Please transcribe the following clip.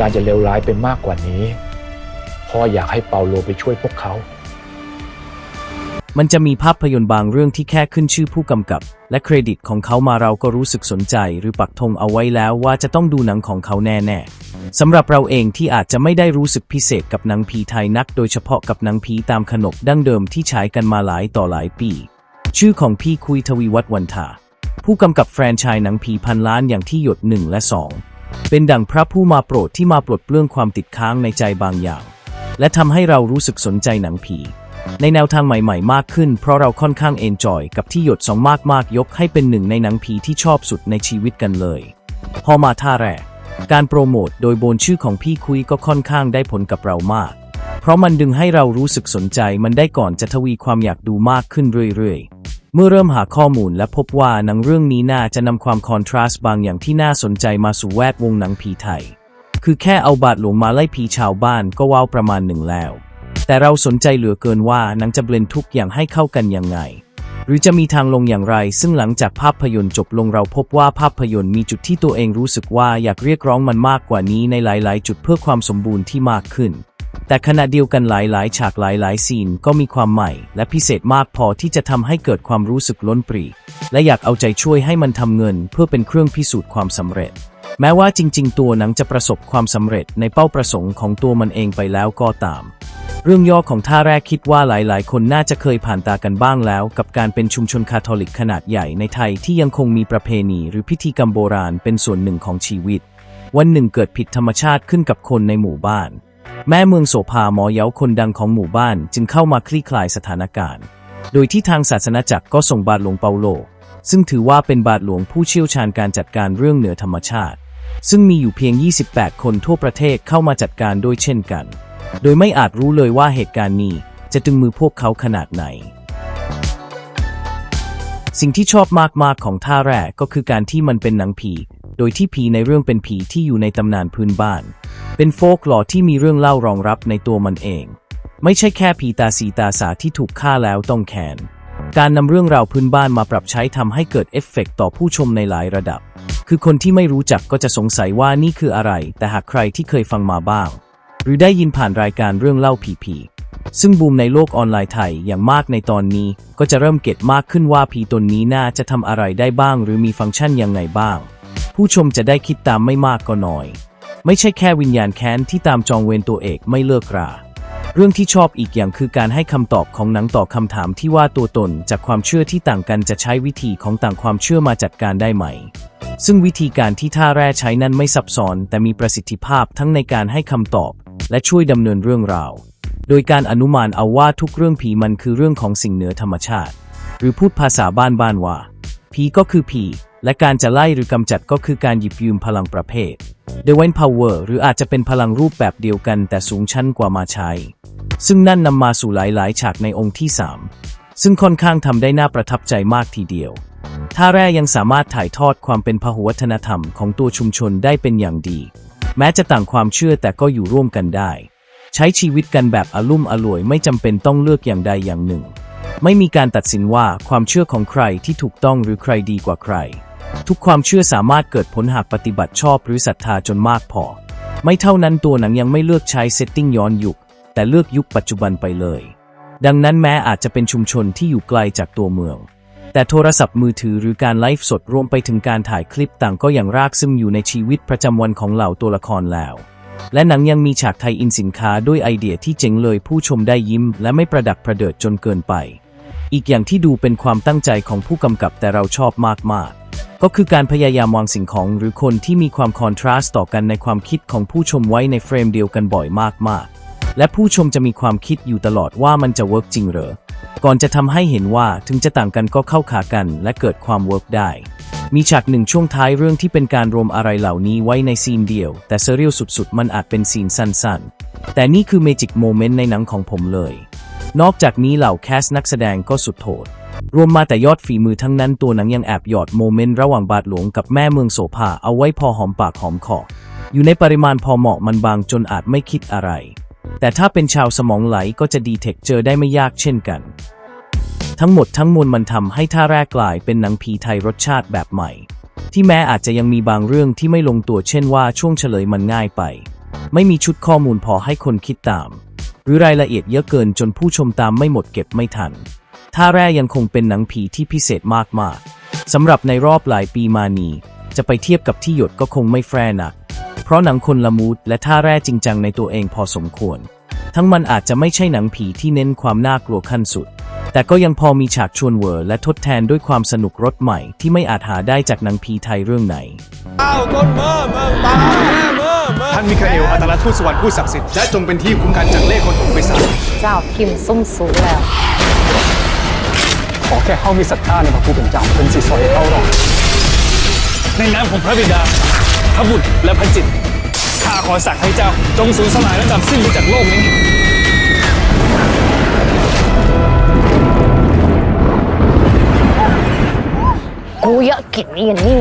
การจะเลวร้ายไปมากกว่านี้พ่ออยากให้เปาโลไปช่วยพวกเขา มันจะมีภาพยนตร์บางเรื่องที่แค่ขึ้นชื่อผู้กำกับ และเครดิตของเขามาเราก็รู้สึกสนใจ หรือปักธงเอาไว้แล้วว่าจะต้องดูหนังของเขาแน่ ๆสำหรับเราเองที่อาจจะไม่ได้รู้สึกพิเศษกับหนังผีไทยนัก โดยเฉพาะกับหนังผีตามขนบดั้งเดิมที่ฉายกันมาหลายต่อหลายปี ชื่อของพี่คุยทวีวัฒน์วันทาผู้กำกับแฟรนไชส์หนังผีพันล้านอย่างที่หยดหนึ่งและสอง เป็นดั่งพระผู้มาโปรดที่มาปลดเปลื้องความติดค้างในใจบางอย่าง และทำให้เรารู้สึกสนใจหนังผี ในแนวทางใหม่ๆ มากขึ้น เพราะเราค่อนข้างเอนจอยกับที่หยดสองมากๆ ยกให้เป็นหนึ่งในหนังผีที่ชอบสุดในชีวิตกันเลยพอมาท่าแรก การโปรโมทโดยโบนชื่อของพี่คุยก็ค่อนข้างได้ผลกับเรามาก เพราะมันดึงให้เรารู้สึกสนใจมันได้ก่อนจะทวีความอยากดูมากขึ้นเรื่อยๆ เมื่อเริ่มหาข้อมูลและพบว่าหนังเรื่องนี้น่าจะนำความคอนทราสต์บางอย่างที่น่าสนใจมาสู่แวดวงหนังผีไทย คือแค่เอาบาดหลวงมาไล่ผีชาวบ้านก็ว้าวประมาณหนึ่งแล้ว แต่เราสนใจเหลือเกินว่าหนังจะเบลนทุกอย่างให้เข้ากันยังไง หรือจะมีทางลงอย่างไร ซึ่งหลังจากภาพยนตร์จบลงเราพบว่าภาพยนตร์มีจุดที่ตัวเองรู้สึกว่าอยากเรียกร้องมันมากกว่านี้ในหลาย ๆ จุดเพื่อความสมบูรณ์ที่มากขึ้น แต่ขณะเดียวกันหลายๆ ฉากหลายๆ ซีนก็มีความใหม่ และพิเศษมากพอที่จะทำให้เกิดความรู้สึกล้นปรีและอยากเอาใจช่วยให้มันทำเงิน เพื่อเป็นเครื่องพิสูจน์ความสำเร็จ แม้ว่าจริง ๆ ตัวหนังจะประสบความสำเร็จในเป้าประสงค์ของตัวมันเองไปแล้วก็ตาม เรื่องย่อของท่าแรกคิดว่าหลายๆ คนน่าจะเคยผ่านตากันบ้างแล้ว กับการเป็นชุมชนคาทอลิกขนาดใหญ่ในไทยที่ยังคงมีประเพณี หรือพิธีกรรมโบราณเป็นส่วนหนึ่งของชีวิต วันหนึ่งเกิดผิดธรรมชาติขึ้นกับคนในหมู่บ้าน แม่เมืองโสภาหมอเย้าคนดังของหมู่บ้านจึงเข้ามาคลี่คลายสถานการณ์ โดยที่ทางศาสนาจักรก็ส่งบาทหลวงเปาโล ซึ่งถือว่าเป็นบาทหลวงผู้เชี่ยวชาญการจัดการเรื่องเหนือธรรมชาติ ซึ่งมีอยู่เพียง 28 คนทั่วประเทศเข้ามาจัดการด้วยเช่นกัน โดยไม่อาจรู้เลยว่าเหตุการณ์นี้จะตึงมือพวกเขาขนาดไหน สิ่งที่ชอบมากๆของท่าแรกก็คือการที่มันเป็นหนังผี โดยที่ผีในเรื่องเป็นผีที่อยู่ในตำนานพื้นบ้าน เป็นโฟกลอที่มีเรื่องเล่ารองรับในตัวมันเอง ไม่ใช่แค่ผีตาสีตาสาที่ถูกฆ่าแล้วต้องแขน การนำเรื่องราวพื้นบ้านมาปรับใช้ทำให้เกิดเอฟเฟกต์ต่อผู้ชมในหลายระดับ คือคนที่ไม่รู้จักก็จะสงสัยว่านี่คืออะไร แต่หากใครที่เคยฟังมาบ้าง หรือได้ยินผ่านรายการเรื่องเล่าผีๆซึ่งบูมในโลกออนไลน์ไทยอย่างมากในตอนนี้ ก็จะเริ่มเก็ตมากขึ้นว่าผีตนนี้น่าจะทำอะไรได้บ้าง หรือมีฟังก์ชันยังไงบ้าง ผู้ชมจะได้คิดตามไม่มากก็น้อย ไม่ใช่แค่วิญญาณแค้นที่ตามจองเวรตัวเอกไม่เลิกรา เรื่องที่ชอบอีกอย่างคือการให้คำตอบของหนังต่อคำถามที่ว่าตัวตนจากความเชื่อที่ต่างกันจะใช้วิธีของต่างความเชื่อมาจัดการได้ไหม ซึ่งวิธีการที่ท่าแร่ใช้นั้นไม่ซับซ้อน แต่มีประสิทธิภาพทั้งในการให้คำตอบ และช่วยดำเนินเรื่องราว โดยการอนุมานเอาว่าทุกเรื่องผีมันคือเรื่องของสิ่งเหนือธรรมชาติ หรือพูดภาษาบ้านๆว่าผีก็คือผี และการจะไล่หรือกำจัดก็คือการหยิบยืมพลังประเภท Divine Power หรืออาจจะเป็นพลังรูปแบบเดียวกันแต่สูงชั้นกว่ามาใช้ ซึ่งนั่นนำมาสู่หลายๆ ฉากในองค์ที่ 3 ซึ่งค่อนข้างทำได้น่าประทับใจมากทีเดียวท่าแร่ยังสามารถถ่ายทอดความเป็นพหุวัฒนธรรมของตัวชุมชนได้เป็นอย่างดี แม้จะต่างความเชื่อแต่ก็อยู่ร่วมกันได้ ใช้ชีวิตกันแบบอลุ่มอล่วยไม่จำเป็นต้องเลือกอย่างใดอย่างหนึ่ง ไม่มีการตัดสินว่าความเชื่อของใครที่ถูกต้องหรือใครดีกว่าใคร ทุกความเชื่อสามารถเกิดผลหากปฏิบัติชอบหรือศรัทธาจนมากพอ ไม่เท่านั้นตัวหนังยังไม่เลือกใช้เซตติ้งย้อนยุค แต่เลือกยุคปัจจุบันไปเลย ดังนั้นแม้อาจจะเป็นชุมชนที่อยู่ไกลจากตัวเมือง แต่โทรศัพท์มือถือหรือการไลฟ์สดรวมไปถึงการถ่ายคลิปต่างก็ยังรากซึมอยู่ในชีวิตประจำวันของเหล่าตัวละครแล้ว และหนังยังมีฉากไทยอินสินค้าด้วยไอเดียที่เจ๋งเลยผู้ชมได้ยิ้ม และไม่ประดักประเดิดจนเกินไป อีกอย่างที่ดูเป็นความตั้งใจของผู้กำกับแต่เราชอบมากๆ ก็คือการพยายามวางสิ่งของหรือคนที่มีความคอนทราสต์ต่อกันในความคิดของผู้ชมไว้ในเฟรมเดียวกันบ่อยมากๆ และผู้ชมจะมีความคิดอยู่ตลอดว่ามันจะเวิร์กจริงเหรอ ก่อนจะทำให้เห็นว่าถึงจะต่างกันก็เข้าขากันและเกิดความเวิร์กได้ มีฉากหนึ่งช่วงท้ายเรื่องที่เป็นการรวมอะไรเหล่านี้ไว้ในซีนเดียว แต่เซเรียลสุดๆ มันอาจเป็นซีนสั้นๆ แต่นี่คือเมจิกโมเมนต์ในหนังของผมเลย นอกจากนี้เหล่าแคสนักแสดงก็สุดโหดรวมมาแต่ยอดฝีมือทั้งนั้นตัวหนังยังแอบหยอดโมเมนต์ระหว่างบาทหลวงกับแม่เมืองโสภาเอาไว้พอหอมปากหอมคออยู่ในปริมาณพอเหมาะมันบางจนอาจไม่คิดอะไร แต่ถ้าเป็นชาวสมองไหลก็จะดีเทคเจอได้ไม่ยากเช่นกัน ทั้งหมดทั้งมวลมันทำให้ท่าแรกกลายเป็นหนังผีไทยรสชาติแบบใหม่ ที่แม้อาจจะยังมีบางเรื่องที่ไม่ลงตัวเช่นว่าช่วงเฉลยมันง่ายไป ไม่มีชุดข้อมูลพอให้คนคิดตาม รือรายละเอียดเยอะเกินจนผู้ชมตามไม่หมดเก็บไม่ทัน ท่าแร่ยังคงเป็นหนังผีที่พิเศษมากๆสำหรับในรอบหลายปีมานี้ จะไปเทียบกับที่หยดก็คงไม่แฟร์นัก เพราะหนังคนละมูดและท่าแร่จริงจังในตัวเองพอสมควร ทั้งมันอาจจะไม่ใช่หนังผีที่เน้นความน่ากลัวขั้นสุด แต่ก็ยังพอมีฉากชวนเวอร์และทดแทนด้วยความสนุกรสใหม่ที่ไม่อาจหาได้จากหนังผีไทยเรื่องไหน ท่านมิคาเอลอัตลทูตสวรรค์ผู้ศักดิ์สิทธิ์และจงเป็นที่คุ้มกันจากเล่ห์คนของปีศาจเจ้าพิมพ์ซุ่มสูงแล้ว ขอแค่เข้ามีศรัทธาในพระผู้เป็นเจ้าเป็นสิสอยเข้ารอดในน้ำของพระบิดา พระบุตรและพระจิตรข้าขอสั่งให้เจ้าจงสูญสลายและดับสิ้นไปจากโลกนี้กูอยากกินอย่างนี้